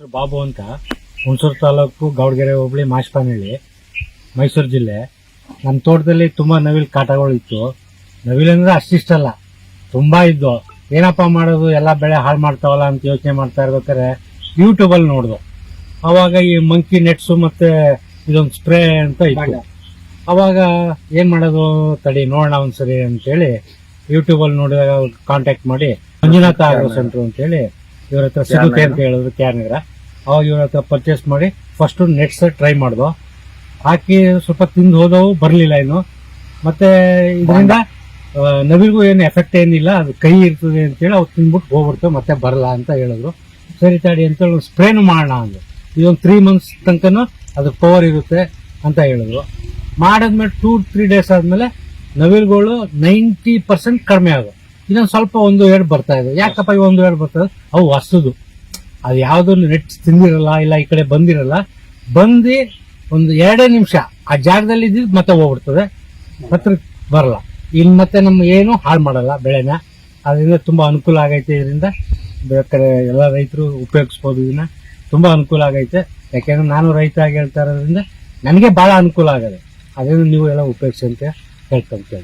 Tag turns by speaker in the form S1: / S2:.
S1: ಬಾಬು ಅಂತ ಹುಣಸೂರು ತಾಲೂಕು ಗೌಡಗೆರೆ ಹೋಬಳಿ ಮಾಶ್ಪಾನಹಳ್ಳಿ ಮೈಸೂರು ಜಿಲ್ಲೆ. ನಮ್ಮ ತೋಟದಲ್ಲಿ ತುಂಬಾ ನವಿಲು ಕಾಟಗಳು ಇತ್ತು. ನವಿಲು ಅಂದ್ರೆ ಅಷ್ಟಿಷ್ಟಲ್ಲ ತುಂಬಾ ಇದ್ದು. ಏನಪ್ಪ ಮಾಡೋದು ಎಲ್ಲ ಬೆಳೆ ಹಾಳು ಮಾಡ್ತಾವಲ್ಲ ಅಂತ ಯೋಚನೆ ಮಾಡ್ತಾ ಇರ್ಬೇಕಾದ್ರೆ ಯೂಟ್ಯೂಬ್ ಅಲ್ಲಿ ನೋಡ್ದು. ಅವಾಗ ಈ ಮಂಕಿ ನೆಟ್ಸು ಮತ್ತೆ ಇದೊಂದು ಸ್ಪ್ರೇ ಅಂತ ಇತ್ತು. ಅವಾಗ ಏನ್ ಮಾಡೋದು ತಡಿ ನೋಡೋಣ ಒಂದ್ಸರಿ ಅಂತೇಳಿ ಯೂಟ್ಯೂಬ್ ಅಲ್ಲಿ ನೋಡಿದಾಗ ಕಾಂಟ್ಯಾಕ್ಟ್ ಮಾಡಿ ಮಂಜುನಾಥ ಆಗ್ರೋ ಸೆಂಟರ್ ಅಂತೇಳಿ ಇವ್ರ ಹತ್ರ ಸಿಗುತ್ತೆ ಅಂತ ಹೇಳಿದ್ರು ಕ್ಯಾರ್ನಗರ ಅವಾಗ ಇವ್ರ ಹತ್ರ ಪರ್ಚೇಸ್ ಮಾಡಿ ಫಸ್ಟ್ ನೆಟ್ಸ್ ಟ್ರೈ ಮಾಡ್ದು ಹಾಕಿ ಸ್ವಲ್ಪ ತಿಂದು ಹೋದವು ಬರಲಿಲ್ಲ ಇನ್ನು. ಮತ್ತೆ ಇದರಿಂದ ನವಿಗೂ ಏನು ಎಫೆಕ್ಟ್ ಏನಿಲ್ಲ ಅದು ಕೈ ಇರ್ತದೆ ಅಂತೇಳಿ ಅವ್ರು ತಿಂದ್ಬಿಟ್ಟು ಹೋಗ್ಬಿಡ್ತೇವೆ ಮತ್ತೆ ಬರಲ್ಲ ಅಂತ ಹೇಳಿದ್ರು. ಸರಿ ತಾಡಿ ಅಂತೇಳಿ ಸ್ಪ್ರೇನು ಮಾಡೋಣ ಅಂದ್ರು. ಇದೊಂದು ತ್ರೀ ಮಂತ್ಸ್ ತನಕನೂ ಅದು ಪವರ್ ಇರುತ್ತೆ ಅಂತ ಹೇಳಿದ್ರು. ಮಾಡಾದ್ಮೇಲೆ ಟೂ ತ್ರೀ ಡೇಸ್ ಆದ್ಮೇಲೆ ನವಿಲುಗಳು ನೈಂಟಿ ಪರ್ಸೆಂಟ್ ಕಡಿಮೆ ಆಗೋದು ಇನ್ನೊಂದು ಸ್ವಲ್ಪ ಒಂದು ಎರಡು ಬರ್ತಾ ಇದೆ. ಯಾಕಪ್ಪ ಈ ಒಂದು ಎರಡು ಬರ್ತದೆ? ಅವು ಹಸುದು. ಅದು ಯಾವುದನ್ನು ನೆಟ್ ತಿಂದಿರಲ್ಲ, ಇಲ್ಲ ಈ ಕಡೆ ಬಂದಿರಲ್ಲ, ಬಂದು ಒಂದು ಎರಡೇ ನಿಮಿಷ, ಆ ಜಾಗದಲ್ಲಿ ಇದ್ದಿದ್ದು ಮತ್ತೆ ಹೋಗ್ಬಿಡ್ತದೆ. ಹತ್ರ ಬರಲ್ಲ. ಇನ್ನು ಮತ್ತೆ ನಮ್ಮ ಏನು ಹಾಳು ಮಾಡಲ್ಲ ಬೆಳೆನ. ಅದರಿಂದ ತುಂಬಾ ಅನುಕೂಲ ಆಗೈತೆ ಇದರಿಂದ. ಬೇಕಾದ್ರೆ ಎಲ್ಲ ರೈತರು ಉಪಯೋಗಿಸ್ಬೋದು ಇದನ್ನ. ತುಂಬಾ ಅನುಕೂಲ ಆಗೈತೆ. ಯಾಕೆಂದ್ರೆ ನಾನು ರೈತ ಆಗಿ ಹೇಳ್ತಾ ಇರೋದ್ರಿಂದ ನನಗೆ ಭಾಳ ಅನುಕೂಲ ಆಗದೆ. ಅದನ್ನು ನೀವು ಎಲ್ಲ ಉಪಯೋಗಿಸಿ ಅಂತ ಹೇಳ್ಕೊಂತೇನೆ